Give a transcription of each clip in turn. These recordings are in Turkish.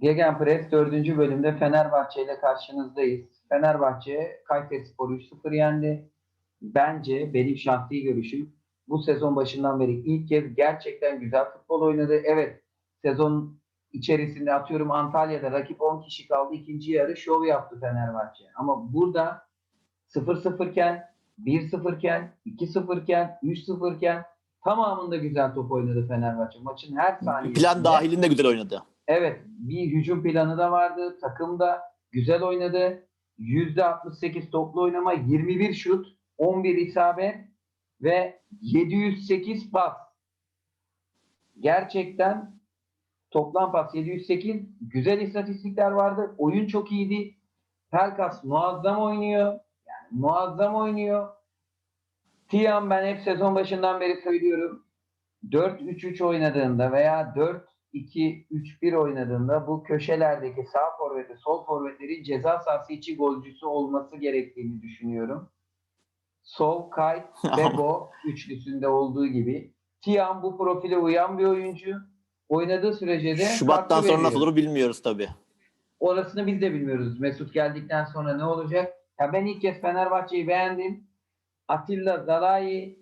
Gegenpress 4. bölümde Fenerbahçe ile karşınızdayız. Fenerbahçe Kayserispor'u 3-0 yendi. Bence benim şahsi görüşüm bu sezon başından beri ilk kez gerçekten güzel futbol oynadı. Evet sezon içerisinde atıyorum Antalya'da rakip 10 kişi kaldı. ikinci yarı şov yaptı Fenerbahçe. Ama burada 0-0 iken 1-0 iken 2-0 iken 3-0 iken tamamında güzel top oynadı Fenerbahçe. Maçın her saniyesinde. Plan dahilinde güzel oynadı. Evet, bir hücum planı da vardı. Takım da güzel oynadı. %68 toplu oynama, 21 şut, 11 isabet ve 708 pas. Gerçekten toplam pas 708. Güzel istatistikler vardı. Oyun çok iyiydi. Pelkas muazzam oynuyor. Yani muazzam oynuyor. Tiam ben hep sezon başından beri söylüyorum. 4-3-3 oynadığında veya 4-2-3-1 oynadığında bu köşelerdeki sağ forveti, sol forvetlerin ceza sahası içi golcüsü olması gerektiğini düşünüyorum. Sol, Kayt, Bebo üçlüsünde olduğu gibi. Tiam bu profile uyan bir oyuncu. Oynadığı sürece de Şubattan sonra nasıl olur bilmiyoruz tabii. Orasını biz de bilmiyoruz. Mesut geldikten sonra ne olacak? Ya ben ilk kez Fenerbahçe'yi beğendim. Atilla Zalai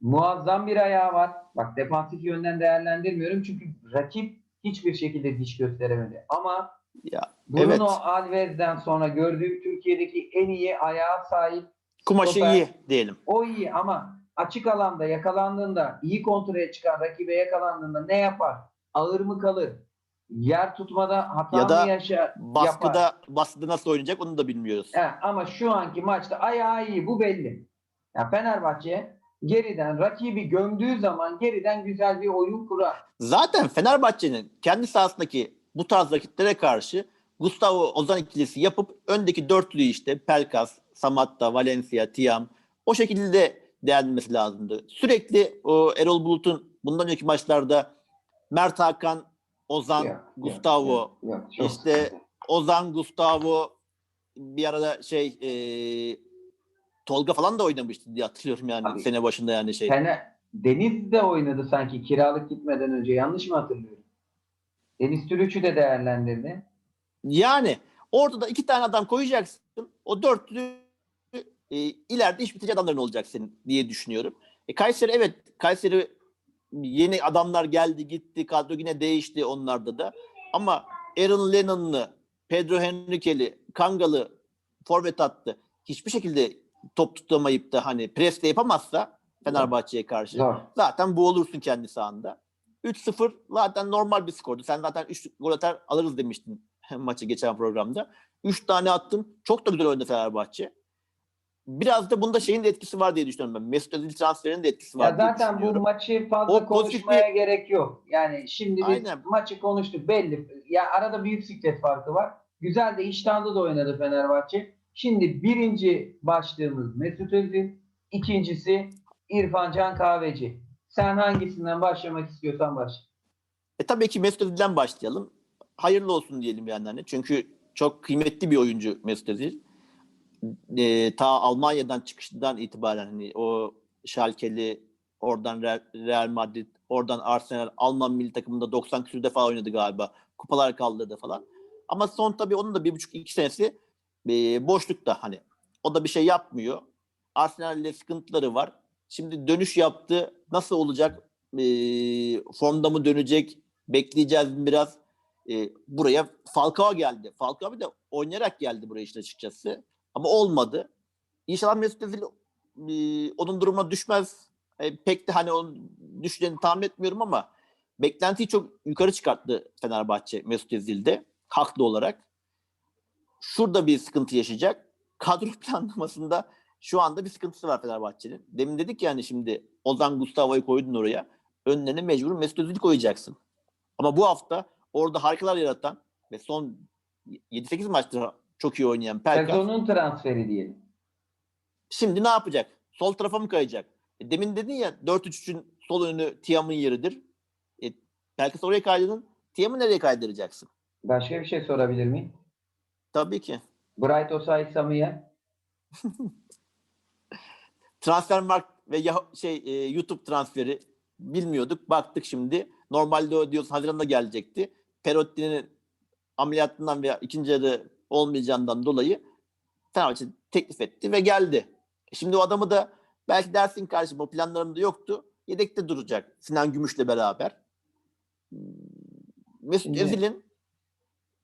muazzam bir ayağı var. Bak defansif yönden değerlendirmiyorum çünkü rakip hiçbir şekilde diş gösteremedi. Ama Ya Bruno evet. Alves'den sonra gördüğüm Türkiye'deki en iyi ayağa sahip Kumaşı stoper. iyi diyelim. o iyi ama açık alanda yakalandığında iyi kontrole çıkan rakibe yakalandığında ne yapar? Ağır mı kalır? Yer tutmada hata Ya da mı yaşar? yapar? Baskıda baskıda nasıl oynayacak onu da bilmiyoruz. He, ama şu anki maçta ayağı iyi bu belli. Ya Fenerbahçe geriden rakibi gömdüğü zaman geriden güzel bir oyun kurar. Zaten Fenerbahçe'nin kendi sahasındaki bu tarz rakiplere karşı Gustavo Ozan ikilisi yapıp öndeki dörtlüyü işte Pelkas, Samatta, Valencia, Tiam o şekilde değerlendirmesi lazımdı. Sürekli o Erol Bulut'un bundan önceki maçlarda Mert Hakan, Ozan, yok, Gustavo, yok, yok, çok işte. Ozan, Gustavo bir arada şey e, Tolga falan da oynamıştı diye hatırlıyorum yani Abi, sene başında yani şey. Fener, Deniz de oynadı sanki kiralık gitmeden önce yanlış mı hatırlıyorum? Deniz Türüç'ü de değerlendirdi. Yani orada da iki tane adam koyacaksın. O dörtlü e, ileride iş bitecek adamların olacak senin diye düşünüyorum. E, Kayseri evet Kayseri yeni adamlar geldi gitti kadro yine değişti onlarda da. Ama Aaron Lennon'lı, Pedro Henrique'li, Kangalı forvet attı. Hiçbir şekilde top tutamayıp da hani presle yapamazsa Fenerbahçe'ye karşı Zor. zaten boğulursun kendi sahanda. 3-0 zaten normal bir skordu. Sen zaten 3 gol atar alırız demiştin maçı geçen programda. 3 tane attın. Çok da güzel oynadı Fenerbahçe. Biraz da bunda şeyin de etkisi var diye düşünüyorum ben. Mesut Özil transferinin de etkisi var Ya diye zaten bu maçı fazla O konuşmaya gerek yok. Yani şimdi biz Aynen. maçı konuştuk belli. Ya arada büyük siklet farkı var. Güzel de iştahlı da oynadı Fenerbahçe. Şimdi birinci başlığımız Mesut Özil. ikincisi İrfan Can Kahveci. Sen hangisinden başlamak istiyorsan başla. E tabii ki Mesut Özil'den başlayalım. Hayırlı olsun diyelim yani. hani. Çünkü çok kıymetli bir oyuncu Mesut Özil. E, ta Almanya'dan çıkışından itibaren hani o Schalke'li oradan Real, Madrid, oradan Arsenal, Alman milli takımında 90 küsur defa oynadı galiba. Kupalar kaldırdı falan. Ama son tabii onun da bir buçuk iki senesi e, boşlukta hani. O da bir şey yapmıyor. Arsenal'le sıkıntıları var. Şimdi dönüş yaptı. Nasıl olacak? E, formda mı dönecek? Bekleyeceğiz biraz. E, buraya Falcao geldi. Falcao bir de oynayarak geldi buraya işte açıkçası. Ama olmadı. İnşallah Mesut Özil e, onun durumuna düşmez. E, pek de hani onun düşeceğini tahmin etmiyorum ama beklentiyi çok yukarı çıkarttı Fenerbahçe Mesut Özil'de. Haklı olarak. Şurada bir sıkıntı yaşayacak. Kadro planlamasında şu anda bir sıkıntısı var Fenerbahçe'nin. Demin dedik yani şimdi Ozan Gustavo'yu koydun oraya. Önlerine mecbur Mesut Özil'i koyacaksın. Ama bu hafta orada harikalar yaratan ve son 7-8 maçta çok iyi oynayan Pelkas Sezonun transferi diyelim. şimdi ne yapacak? Sol tarafa mı kayacak? E, demin dedin ya 4-3-3'ün sol önü Tiam'ın yeridir. E, Pelkas oraya kaydırdın. Tiam'ı nereye kaydıracaksın? Başka bir şey sorabilir miyim? Tabii ki. Bright Osay Samiye. Transfermarkt ve Yah- şey e, YouTube transferi bilmiyorduk. Baktık şimdi. Normalde o diyoruz Haziran'da gelecekti. Perotti'nin ameliyatından veya ikinci yarı olmayacağından dolayı Fenerbahçe teklif etti ve geldi. E Şimdi o adamı da belki dersin kardeşim o planlarımda yoktu. Yedekte duracak Sinan Gümüş'le beraber. Hmm, Mesut Özil'in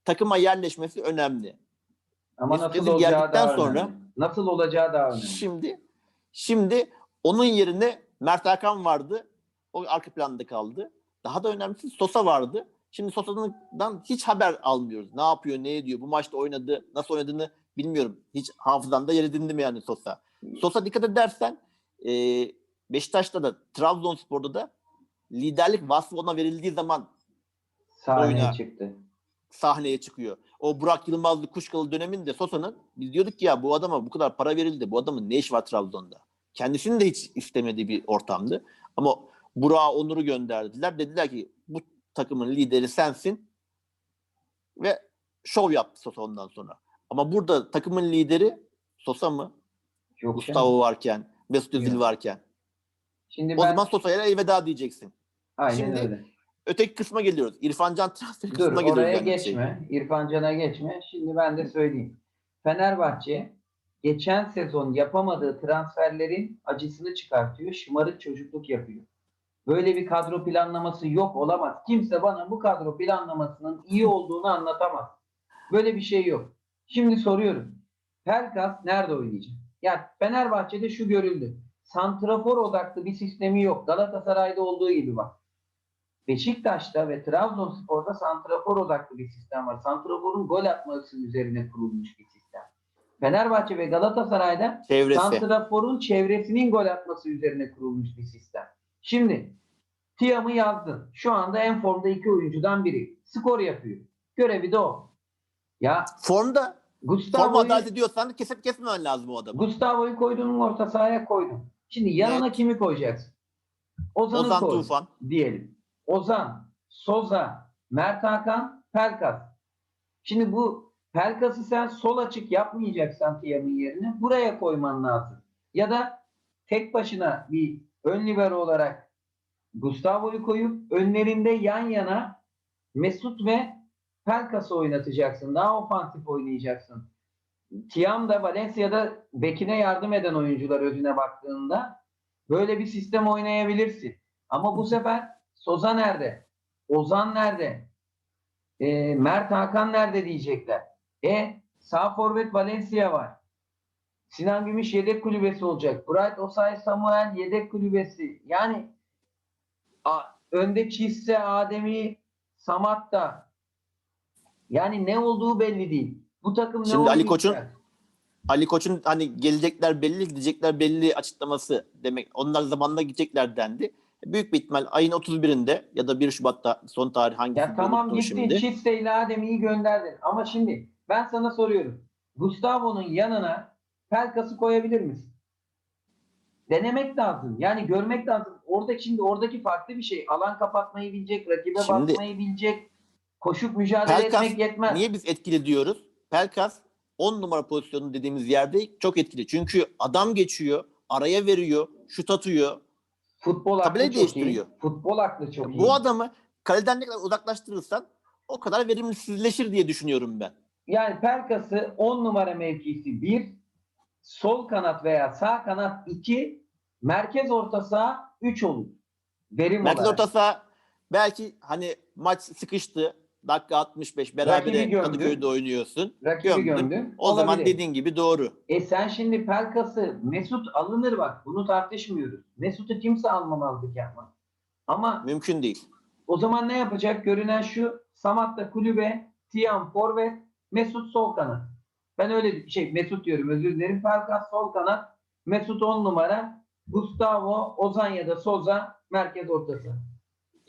takıma yerleşmesi önemli. Ama Mesut nasıl Özil olacağı geldikten daha sonra- önemli. Nasıl olacağı daha önemli. Şimdi şimdi onun yerine Mert Hakan vardı. O arka planda kaldı. Daha da önemlisi Sosa vardı. Şimdi Sosa'dan hiç haber almıyoruz. Ne yapıyor, ne ediyor? Bu maçta oynadı, nasıl oynadığını bilmiyorum. Hiç hafızamda yer edindi mi yani Sosa? Sosa dikkat edersen e, Beşiktaş'ta da Trabzonspor'da da liderlik vasfı ona verildiği zaman Sahneye çıktı. Sahneye çıkıyor. O Burak Yılmazlı Kuşkalı döneminde Sosa'nın biz diyorduk ki ya bu adama bu kadar para verildi. Bu adamın ne işi var Trabzon'da? Kendisinin de hiç istemediği bir ortamdı. Ama Burak'a Onur'u gönderdiler. Dediler ki bu takımın lideri sensin. Ve şov yaptı Sosa ondan sonra. Ama burada takımın lideri Sosa mı? Yok Gustavo varken, Mesut Özil varken. Şimdi O ben zaman Sosa'ya elveda diyeceksin. aynen şimdi öyle. Öteki kısma geliyoruz. İrfan Can transferi Dur kısmına geliyoruz. oraya yani. geçme. İrfan Can'a geçme. Şimdi ben de söyleyeyim. Fenerbahçe geçen sezon yapamadığı transferlerin acısını çıkartıyor. Şımarık çocukluk yapıyor. Böyle bir kadro planlaması yok olamaz. Kimse bana bu kadro planlamasının iyi olduğunu anlatamaz. Böyle bir şey yok. Şimdi soruyorum. Pelkas nerede oynayacak? Ya Fenerbahçe'de şu görüldü. Santrafor odaklı bir sistemi yok. Galatasaray'da olduğu gibi bak. Beşiktaş'ta ve Trabzonspor'da santrafor odaklı bir sistem var. Santraforun gol atması üzerine kurulmuş bir sistem. Fenerbahçe ve Galatasaray'da Çevresi. santraforun çevresinin gol atması üzerine kurulmuş bir sistem. Şimdi Tiam'ı yazdın. Şu anda en formda iki oyuncudan biri. Skor yapıyor. Görevi de o. Ya Formda Gustavo'yu adalet ediyorsan kesip kesmemen lazım o adamı. Gustavo'yu koydun orta sahaya koydun. Şimdi yanına Evet. kimi koyacaksın? Ozan'ı Ozan koy Tufan. diyelim. Ozan, Soza, Mert Hakan, Pelkas. Şimdi bu Pelkas'ı sen sol açık yapmayacaksan Tiam'ın yerine buraya koyman lazım. Ya da tek başına bir ön libero olarak Gustavo'yu koyup önlerinde yan yana Mesut ve Pelkas'ı oynatacaksın. Daha ofansif oynayacaksın. Tiam da Valencia'da bekine yardım eden oyuncular özüne baktığında böyle bir sistem oynayabilirsin. Ama bu sefer Soza nerede? Ozan nerede? E, Mert Hakan nerede diyecekler. E sağ forvet Valencia var. Sinan Gümüş yedek kulübesi olacak. Bright Osay Samuel yedek kulübesi. Yani a, önde Kisse, Ademi, Samat da. Yani ne olduğu belli değil. Bu takım ne Şimdi Ali? Koç'un Ali Koç'un hani gelecekler belli, gidecekler belli açıklaması demek. Onlar zamanla gidecekler dendi. Büyük bir ihtimal ayın 31'inde ya da 1 Şubat'ta son tarih hangisi Ya tamam gittin şimdi. Çiste ile Adem'iyi gönderdin. Ama şimdi ben sana soruyorum. Gustavo'nun yanına Pelkas'ı koyabilir misin? Denemek lazım. Yani görmek lazım. Orada şimdi oradaki farklı bir şey. Alan kapatmayı bilecek, rakibe Şimdi- basmayı bilecek. Koşup mücadele Pelkas etmek yetmez. Niye biz etkili diyoruz? Pelkas 10 numara pozisyonu dediğimiz yerde çok etkili. Çünkü adam geçiyor, araya veriyor, şut atıyor. Futbol aklı Tabelayı değiştiriyor. iyi. Futbol aklı çok iyi. Bu adamı kaleden ne kadar uzaklaştırırsan o kadar verimsizleşir diye düşünüyorum ben. Yani Pelkas'ı 10 numara mevkisi 1, sol kanat veya sağ kanat 2, merkez orta saha 3 olur. Verim Merkez olarak. orta saha belki hani maç sıkıştı. Dakika 65 Rakibi berabere gömdü. Kadıköy'de oynuyorsun. Rakibi gömdün. O zaman Olabilir. dediğin gibi doğru. E sen şimdi Pelkas'ı Mesut alınır bak. Bunu tartışmıyoruz. Mesut'u kimse almamazlık yapmaz. Ama Mümkün değil. o zaman ne yapacak? Görünen şu. Samat'ta kulübe, Tiam forvet, Mesut sol kanat. Ben öyle şey Mesut diyorum özür dilerim. Pelkas sol kanat, Mesut 10 numara, Gustavo, Ozan ya da Soza merkez ortası.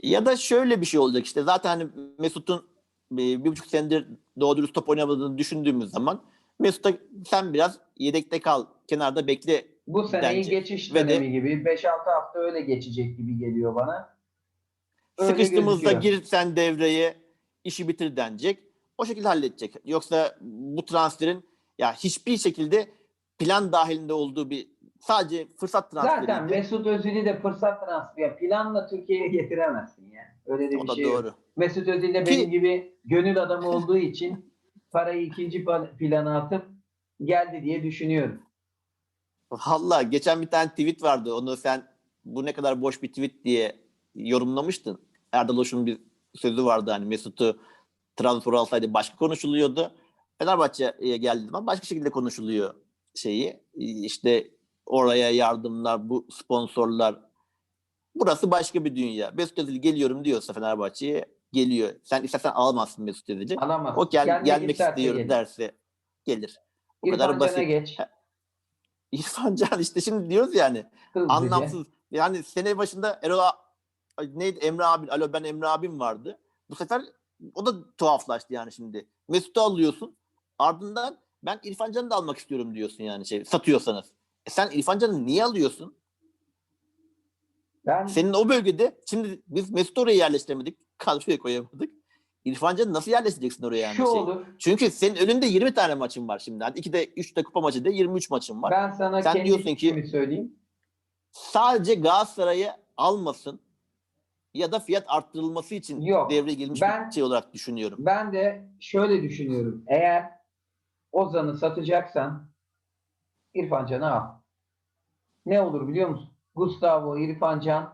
Ya da şöyle bir şey olacak işte zaten hani Mesut'un e, bir buçuk senedir doğru dürüst top oynamadığını düşündüğümüz zaman Mesut'a sen biraz yedekte kal, kenarda bekle. Bu seneyi Bence. geçiş Ve de- dönemi gibi 5-6 hafta öyle geçecek gibi geliyor bana. Öyle Sıkıştığımızda gözüküyor. gir sen devreye, işi bitir denecek. O şekilde halledecek. Yoksa bu transferin ya hiçbir şekilde plan dahilinde olduğu bir sadece fırsat transferi. Zaten Mesut Özil'i de fırsat transferi planla Türkiye'ye getiremezsin yani. Öyle de bir o şey doğru. yok. Mesut Özil de benim gibi gönül adamı olduğu için parayı ikinci plana atıp geldi diye düşünüyorum. Valla geçen bir tane tweet vardı. Onu sen bu ne kadar boş bir tweet diye yorumlamıştın. Erdal Hoş'un bir sözü vardı hani Mesut'u transfer alsaydı başka konuşuluyordu. Fenerbahçe'ye geldiği zaman başka şekilde konuşuluyor şeyi. İşte oraya yardımlar, bu sponsorlar. Burası başka bir dünya. Mesut Özil geliyorum diyorsa Fenerbahçe'ye geliyor. Sen istersen alamazsın Mesut Özil'i. Alamaz. O gel, Gelmek gelmek istiyorum gelir. derse gelir. O İrfan kadar basit. geç. İrfan Can işte şimdi diyoruz yani Hızlıca. anlamsız. Yani sene başında Erol neydi Emre abi alo ben Emre abim vardı. Bu sefer o da tuhaflaştı yani şimdi. Mesut'u alıyorsun. Ardından ben İrfan Can'ı da almak istiyorum diyorsun yani şey satıyorsanız. E sen İrfan Can'ı niye alıyorsun? Ben Senin o bölgede şimdi biz Mesut'u oraya yerleştiremedik. Kadroya koyamadık. İrfan Can'ı nasıl yerleştireceksin oraya yani? şu şey? olur. Çünkü senin önünde 20 tane maçın var şimdi. Hani 2'de 3'te kupa maçı da 23 maçın var. Ben sana Sen kendi diyorsun ki- söyleyeyim. sadece Galatasaray'ı almasın ya da fiyat arttırılması için Yok. devreye girmiş Ben- bir şey olarak düşünüyorum. Ben de şöyle düşünüyorum. Eğer Ozan'ı satacaksan İrfan Can'ı al. Ne olur biliyor musun? Gustavo, İrfan Can,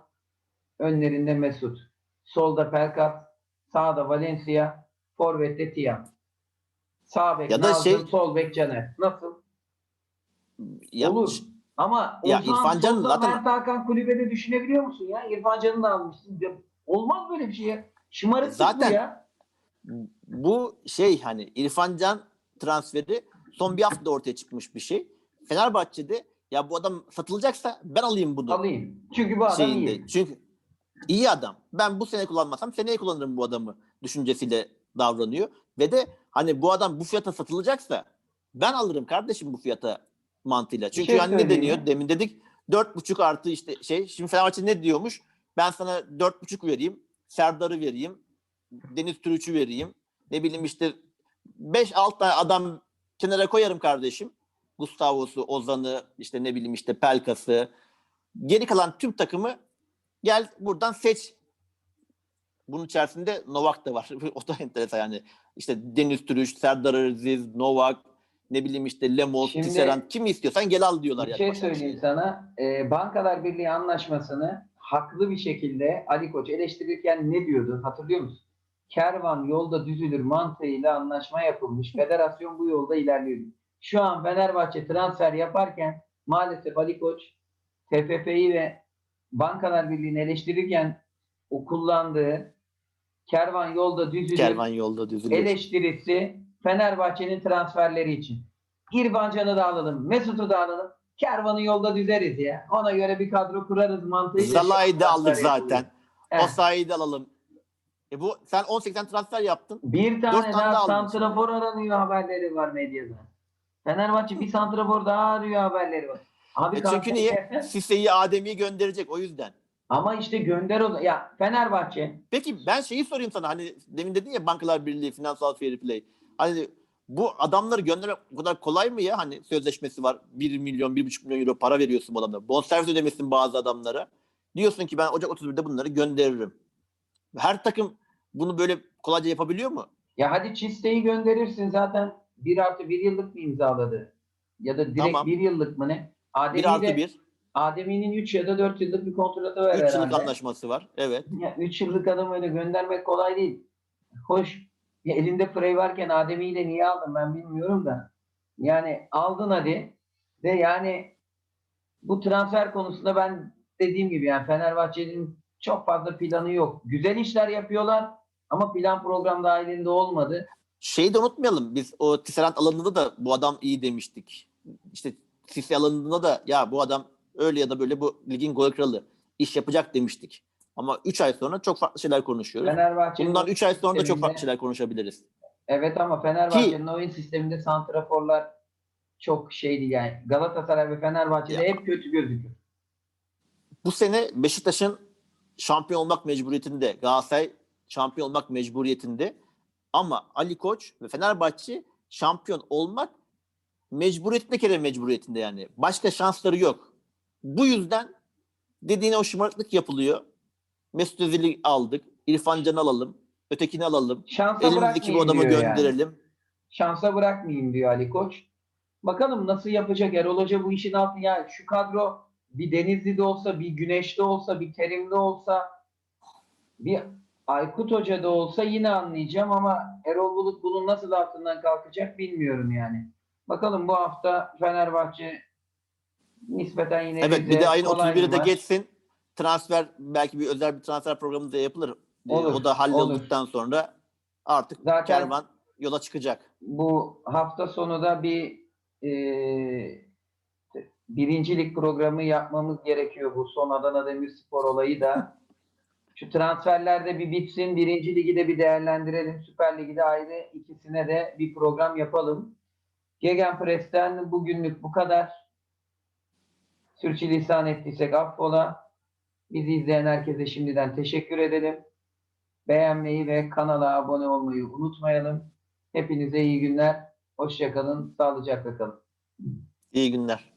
önlerinde Mesut. Solda Pelkas, sağda Valencia, forvette Tiam. Sağ bek Ya da Nazım, şey- sol bek Caner. Nasıl? Ya, Olur. Ama Ya İrfan Can zaten- Mert Hakan kulübede düşünebiliyor musun ya? İrfan Can'ı da almışsın. Olmaz böyle bir şey ya. Şımarıklık Zaten- bu ya. Bu şey hani İrfan Can transferi son bir haftada ortaya çıkmış bir şey. Fenerbahçe'de ya bu adam satılacaksa ben alayım bunu Alayım. Çünkü bu adam şeyinde. iyi. Çünkü iyi adam. Ben bu sene kullanmasam seneye kullanırım bu adamı düşüncesiyle davranıyor. Ve de hani bu adam bu fiyata satılacaksa ben alırım kardeşim bu fiyata mantığıyla. Çünkü şey hani ne deniyor? mi? Demin dedik 4,5 artı işte şey. Şimdi Fenerbahçe ne diyormuş? Ben sana 4,5 vereyim. Serdar'ı vereyim. Deniz Türüç'ü vereyim. Ne bileyim işte 5-6 tane adam kenara koyarım kardeşim. Gustavo'su, Ozan'ı, işte ne bileyim işte Pelkas'ı. Geri kalan tüm takımı gel buradan seç. Bunun içerisinde Novak da var. o da enteresan yani. İşte Deniz Türüç, Serdar Aziz, Novak, ne bileyim işte Lemos, Şimdi- Tisserand kimi istiyorsan gel al diyorlar. Bir yani şey Başakşehir'e. söyleyeyim sana. Ee, Bankalar Birliği anlaşmasını haklı bir şekilde Ali Koç eleştirirken ne diyordu hatırlıyor musun? Kervan yolda düzülür mantığıyla anlaşma yapılmış. Federasyon bu yolda ilerliyor. Şu an Fenerbahçe transfer yaparken maalesef Ali Koç TFF'yi ve Bankalar Birliği'ni eleştirirken o kullandığı kervan yolda düzülür Kervan yolda düzülüyor. eleştirisi Fenerbahçe'nin transferleri için. İrfan Can'ı da alalım, Mesut'u da alalım. Kervanı yolda düzeriz ya. Ona göre bir kadro kurarız mantığıyla. Zalai'yi de aldık zaten. yapılıyor. Heh. Osayi'yi de alalım. E bu sen 18'den transfer yaptın. Bir tane tane daha santrafor aranıyor haberleri var medyada. Fenerbahçe bir santrafor daha arıyor haberleri var. Abi E çünkü niye? Sise'yi Adem'i gönderecek o yüzden. Ama işte gönder o ya Fenerbahçe Peki ben şeyi sorayım sana hani demin dedin ya Bankalar Birliği, Finansal Fair Play. Hani bu adamları göndermek o kadar kolay mı ya? Hani sözleşmesi var. 1 milyon, 1,5 milyon euro para veriyorsun bu adamlara. Bonservis ödemesin bazı adamlara. Diyorsun ki ben Ocak 31'de bunları gönderirim. Her takım bunu böyle kolayca yapabiliyor mu? Ya hadi Çiste'yi gönderirsin zaten 1 artı 1 yıllık mı imzaladı? Ya da direkt Tamam. 1 yıllık mı ne? 1 Adem'i artı de 1, Adem'i'nin 3 ya da 4 yıllık bir kontratı var 3 yıllık herhalde. anlaşması var. Evet. Ya 3 yıllık adam öyle göndermek kolay değil. Hoş. Ya elinde Frey varken Adem'i'yi de niye aldın ben bilmiyorum da. Yani aldın hadi. Ve yani bu transfer konusunda ben dediğim gibi yani Fenerbahçe'nin çok fazla planı yok. Güzel işler yapıyorlar ama plan program dahilinde olmadı. Şeyi de unutmayalım. Biz o Tisserand alanında da bu adam iyi demiştik. İşte Sisi alanında da ya bu adam öyle ya da böyle bu ligin gol kralı iş yapacak demiştik. Ama 3 ay sonra çok farklı şeyler konuşuyoruz. Fenerbahçe'nin Bundan 3 ay sonra da çok farklı şeyler konuşabiliriz. Evet ama Fenerbahçe'nin oyun sisteminde santraforlar çok şeydi yani. Galatasaray ve Fenerbahçe'de Ya. hep kötü gözüküyor. Bu sene Beşiktaş'ın şampiyon olmak mecburiyetinde. Galatasaray şampiyon olmak mecburiyetinde. Ama Ali Koç ve Fenerbahçe şampiyon olmak mecburiyetinde kere mecburiyetinde yani. Başka şansları yok. Bu yüzden dediğine o şımarıklık yapılıyor. Mesut Özil'i aldık. İrfan Can'ı alalım. ötekini alalım. Şansa Elimizdeki bir bırakmayayım adamı diyor yani. gönderelim. Şansa bırakmayayım diyor Ali Koç. Bakalım nasıl yapacak Erol Hoca bu işin altı. Yani şu kadro bir Denizli'de olsa, bir Güneş'te olsa, bir Terim'de olsa, bir Aykut Hoca'da olsa yine anlayacağım ama Erol Bulut bunun nasıl altından kalkacak bilmiyorum yani. Bakalım bu hafta Fenerbahçe nispeten yine Evet bir de ayın kolay 31'i bir de geçsin. Transfer belki bir özel bir transfer programı da yapılır. Ee, Olur, o da hallolduktan sonra artık Zaten- kervan yola çıkacak. bu hafta sonu da bir e, birincilik programı yapmamız gerekiyor. Bu son Adana Demirspor olayı da. Şu transferlerde bir bitsin. Birinci ligi de bir değerlendirelim. Süper Ligi de ayrı. ikisine de bir program yapalım. Gegenpress'ten bugünlük bu kadar. Sürçülisan ettiysek affola. Bizi izleyen herkese şimdiden teşekkür edelim. Beğenmeyi ve kanala abone olmayı unutmayalım. Hepinize iyi günler. Hoşçakalın. Sağlıcakla kalın. İyi günler.